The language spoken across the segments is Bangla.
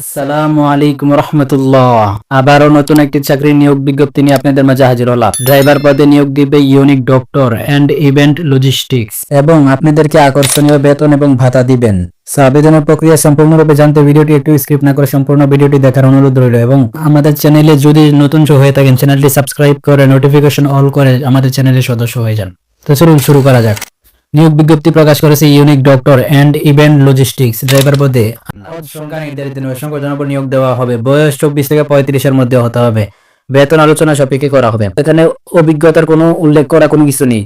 আসসালামু আলাইকুম রহমতুল্লাহ। আবারও নতুন একটি নিয়োগ বিজ্ঞপ্তি নিয়ে আপনাদের মাঝে হাজির হলাম। ড্রাইভার পদে নিয়োগ দিবে ইউনিক ডক্টর ইভেন্ট লজিস্টিক্স এবং আপনাদেরকে আকর্ষণীয় বেতন এবং ভাতা দিবেন। আবেদনের প্রক্রিয়া সম্পূর্ণরূপে জানতে ভিডিওটি একটু স্কিপ না করে সম্পূর্ণ ভিডিওটি দেখার অনুরোধ রইল এবং আমাদের চ্যানেলে যদি নতুন হয়ে থাকেন, চ্যানেলটি সাবস্ক্রাইব করে নোটিফিকেশন অল করে আমাদের চ্যানেলের সদস্য হয়ে যান। তো চলুন শুরু করা যাক। নিয়োগ বিজ্ঞপ্তি প্রকাশ করেছে unique doctor and event logistics driver পদে সংখ্যা নির্ধারিত সংখ্যা উপর নিয়োগ দেওয়া হবে। বয়স চব্বিশ থেকে পঁয়ত্রিশের মধ্যে হতে হবে। বেতন আলোচনা সাপেক্ষে করা হবে। এখানে অভিজ্ঞতার কোনো উল্লেখ করা কোনো কিছু নেই।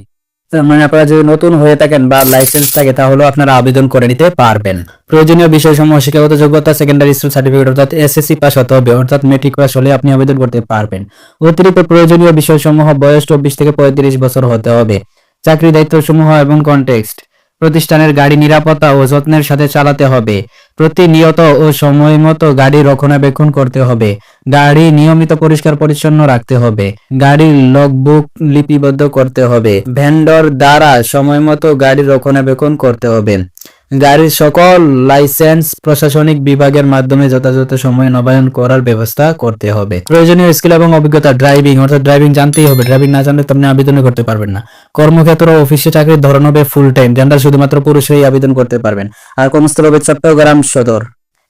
মানে আপনারা যদি নতুন হয়ে থাকেন বা লাইসেন্স থাকে, তাহলেও আপনারা আবেদন করে নিতে পারবেন। প্রয়োজনীয় বিষয় বিষয়সমূহ, শিক্ষাগত যোগ্যতা সেকেন্ডারি স্কুল সার্টিফিকেট অর্থাৎ এসএসসি পাস হতে হবে, অর্থাৎ মেট্রিক পাস হলে আপনি আবেদন করতে পারবেন। অতিরিক্ত প্রয়োজনীয় বিষয়সমূহ, বয়স চব্বিশ থেকে পঁয়ত্রিশ বছর হতে হবে। চাকরি দায়িত্বসমূহ এবং কনটেক্সট প্রতিষ্ঠানের গাড়ি নিরাপত্তা ও যত্নের সাথে চালাতে হবে। প্রতিনিয়ত ও সময় মতো গাড়ি রক্ষণাবেক্ষণ করতে হবে। গাড়ি নিয়মিত পরিষ্কার পরিচ্ছন্ন রাখতে হবে। গাড়ির লগবুক লিপিবদ্ধ করতে হবে। ভেন্ডর দ্বারা সময় মতো গাড়ি রক্ষণাবেক্ষণ করতে হবে। গাড়ির সকল লাইসেন্স প্রশাসনিক বিভাগের মাধ্যমে যথাযথ সময়ে নবায়ন করার ব্যবস্থা করতে হবে। প্রয়োজনীয় স্কিল এবং অভিজ্ঞতা ড্রাইভিং অর্থাৎ ড্রাইভিং জানতেই হবে। ড্রাইভিং না জানলে আপনি আবেদন করতে পারবেন না। কর্মক্ষেত্র অফিসে চাকরির ধরন হবে ফুল টাইম জেন্ডার শুধুমাত্র পুরুষই আবেদন করতে পারবেন। আর কর্মস্থল হবে চট্টগ্রাম সদর।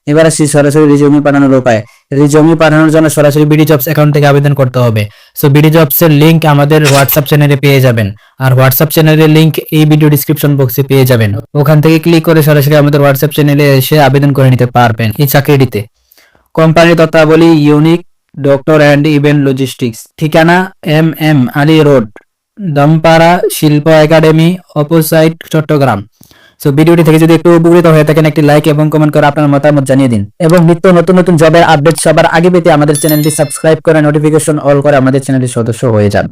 এবার আসি সরাসরি রিজিউমি পাঠানোর উপায়। রিজমি পাঠানোর জন্য সরাসরি বিডি জবস অ্যাকাউন্ট থেকে আবেদন করতে হবে। সো বিডি জবস এর লিংক আমাদের হোয়াটসঅ্যাপ চ্যানেলে পেয়ে যাবেন। আর হোয়াটসঅ্যাপ চ্যানেলের লিংক এই ভিডিও ডিসক্রিপশন বক্সে পেয়ে যাবেন। ওখান থেকে ক্লিক করে সরাসরি আমাদের হোয়াটসঅ্যাপ চ্যানেলে এসে আবেদন করে নিতে পারবেন এই চাকরিটিতে। কোম্পানির তত্ত্বাবলী unique doctor and event logistics ঠিকানা M M Ali road Dampara শিল্প একাডেমি অপোসাইট চট্টগ্রাম। সো ভিডিওটি থেকে যদি একটু উপকৃত হয়ে থাকেন, একটি লাইক এবং কমেন্ট করে আপনার মতামত জানিয়ে দিন। এবং নিত্য নতুন নতুন জবের আপডেট সবার আগে পেতে আমাদের চ্যানেলটি সাবস্ক্রাইব করে নোটিফিকেশন অল করে আমাদের চ্যানেলের সদস্য হয়ে যান।